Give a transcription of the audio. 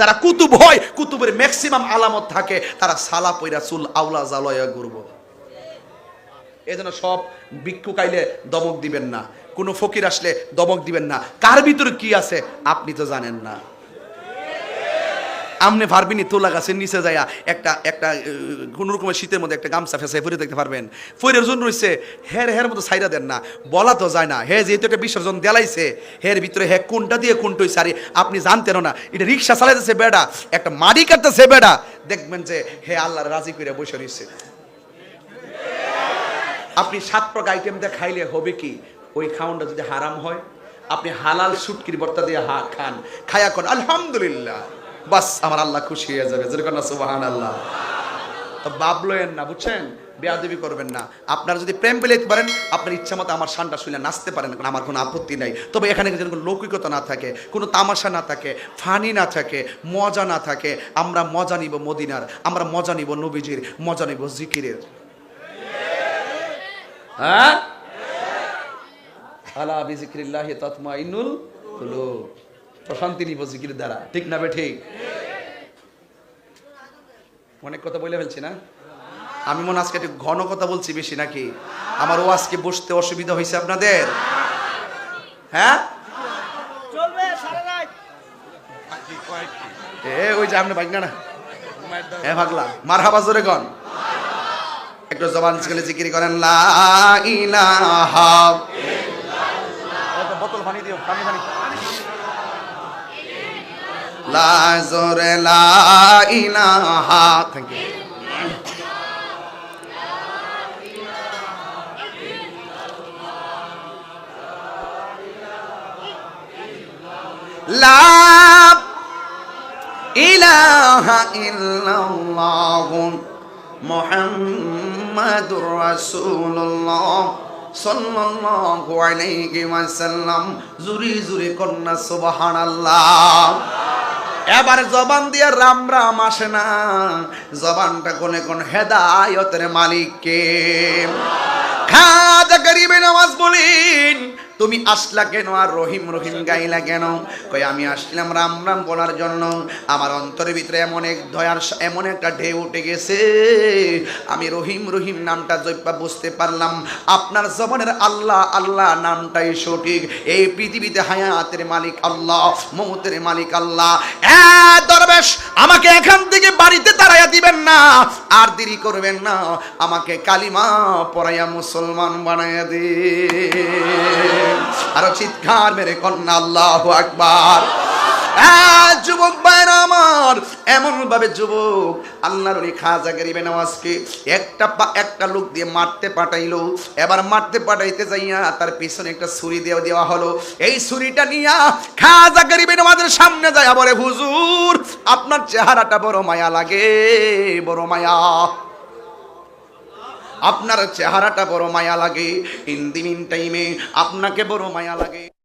যারা কুতুব হয়, কুতুবের ম্যাক্সিমাম আলামত থাকে, তারা সালা পৈরা চুল আউলা জালয়া ঘুরব। এই জন্য সব বিক্ষু কাইলে দমক দিবেন না। কোনো ফকির আসলে দমক দিবেন না। কার ভিতরে কি আছে, আপনি তো জানেন না। আমনে পারবিনি তোলা গাছের নিচে যাইয়া একটা একটা কোনো রকমের শীতের মধ্যে একটা গামছা ফেসে ফুরে দেখতে পারবেন। ফুরের জন্য রয়েছে হের হের মতো সাইরা দেন না। বলা তো যায় না। হে যেহেতু একটা বিসর্জন দেলাইছে, হের ভিতরে হে কোনটা দিয়ে কোনটা আরে আপনি জানতেন না। এটা রিক্সা চালাইতেছে বেড়া, একটা মারি কাটতেছে বেড়া। দেখবেন যে হে আল্লাহর রাজি করে বসে রয়েছে আপনি সাত প্রকার আইটেম দিয়ে খাইলে হবে কি? ওই খাওয়ানটা যদি হারাম হয়, আপনি হালাল সুটকির বর্তা দিয়ে হা, খান। খায়া কর, আলহামদুলিল্লাহ। বাস, আমার আল্লাহ খুশি হয়ে যাবে। যেরকম না সুবাহান আল্লাহ তো বাবলয়েন না, বুঝছেন? বেয়াদবি করবেন না। আপনারা যদি প্রেম পেলে পারেন আপনার ইচ্ছা মতো আমার শানটা শুনে নাচতে পারেন আমার কোনো আপত্তি নাই। তবে এখানে যেন কোনো লৌকিকতা না থাকে, কোনো তামাশা না থাকে, ফানি না থাকে, মজা না থাকে, আমরা মজা নিব মদিনার, আমরা মজা নিব নবীজির, মজা নিব জিকিরের। হ্যাঁ? আলা বিজিক্রিল্লাহি তাতমাইনুল কুলুব। প্রশান্তি নিব জিকির দ্বারা। ঠিক না বে ঠিক? অনেক কথা বলে ফেলছি না? আমি মনে আজকে একটু ঘন কথা বলছি বেশি নাকি? আমার ও আজকে বসতে অসুবিধা হয়েছে আপনাদের? হ্যাঁ? চলবে এ ওই যে আপনি ভাগ না? হ্যাঁ ভাগলা। মার হাবা জোরে গন একটু জবান ছেলে জিকির করেন লা ইলাহা বোতল পানি দিও পানি পানি। লা জোরে থ্যাংক ইউ লা ইলাহা ইল্লাল্লাহ মুহাম্মাদুর রাসূলুল্লাহ সাল্লাল্লাহু আলাইহি ওয়াসাল্লাম। জুরি জুরি কন্না সুবহানাল্লাহ। এবার জবান দিয়ে রাম রাম আসে না। জবানটা কোনে কোন হেদায়তের মালিককে। খাজা গরিবে নামাজ বলেন তুমি আসলা কেন? আর রহিম রহিম গাইলা কেন? কই আমি আসলাম রাম রাম বলার জন্য। আমার অন্তরের ভিতরে এমন এক দয়ার এমন একটা ঢেউ উঠে গেছে। আমি রহিম রহিম নামটা জৈপা বুঝতে পারলাম। আপনার জবানের আল্লাহ আল্লাহ নামটাই সঠিক। এই পৃথিবীতে হায়াতের মালিক আল্লাহ মমতের মালিক আল্লাহ। দরবেশ, আমাকে এখান থেকে বাড়িতে তাড়াইয়া দিবেন না। আর দেরি করবেন না। আমাকে কালিমা পড়াইয়া মুসলমান বানাইয়া দে। আরও চিৎকার মেরে কন্যা, আল্লাহ আকবার। যুবক ভাইরা আমার এমন ভাবে যুবক, আল্লাহর ওই খাজা গরিবে নওয়াজকে একটা একটা লোক দিয়ে মারতে পাঠাইলো। এবার মারতে পাঠাইতে যাইয়া তার পিছনে একটা ছুরি দেওয়া দেওয়া হলো। এই ছুরিটা নিয়া খাজা গরিবে নওয়াজের সামনে যায় বলে, হুজুর, আপনার চেহারাটা বড় মায়া লাগে, বড় মায়া। আপনার চেহারাটা বড় মায়া লাগে। ইন দিন টাইমে আপনাকে বড় মায়া লাগে।